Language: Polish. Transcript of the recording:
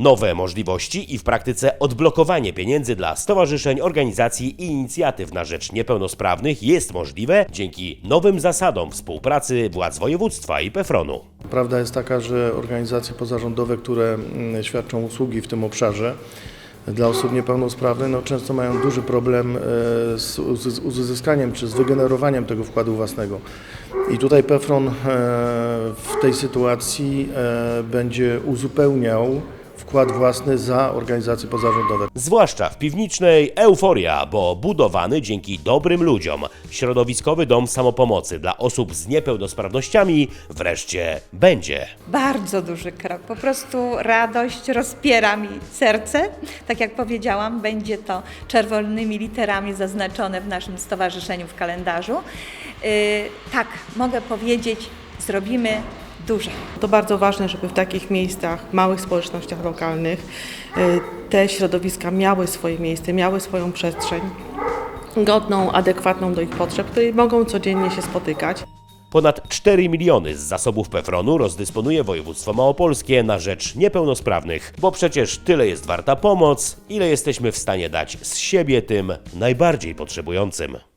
Nowe możliwości i w praktyce odblokowanie pieniędzy dla stowarzyszeń, organizacji i inicjatyw na rzecz niepełnosprawnych jest możliwe dzięki nowym zasadom współpracy władz województwa i PFRON-u. Prawda jest taka, że organizacje pozarządowe, które mm, świadczą usługi w tym obszarze dla osób niepełnosprawnych, no, często mają duży problem e, z uz- uzyskaniem czy z wygenerowaniem tego wkładu własnego. I tutaj PFRON e, w tej sytuacji e, będzie uzupełniał wkład własny za organizacje pozarządowe. Zwłaszcza w piwnicznej euforia, bo budowany dzięki dobrym ludziom środowiskowy dom samopomocy dla osób z niepełnosprawnościami wreszcie będzie. Bardzo duży krok, po prostu radość rozpiera mi serce. Tak jak powiedziałam, będzie to czerwonymi literami zaznaczone w naszym stowarzyszeniu w kalendarzu. Yy, tak, mogę powiedzieć, zrobimy dużo. To bardzo ważne, żeby w takich miejscach, małych społecznościach lokalnych y, te środowiska miały swoje miejsce, miały swoją przestrzeń godną, adekwatną do ich potrzeb, której mogą codziennie się spotykać. Ponad 4 miliony z zasobów PFRON-u rozdysponuje województwo małopolskie na rzecz niepełnosprawnych, bo przecież tyle jest warta pomoc, ile jesteśmy w stanie dać z siebie tym najbardziej potrzebującym.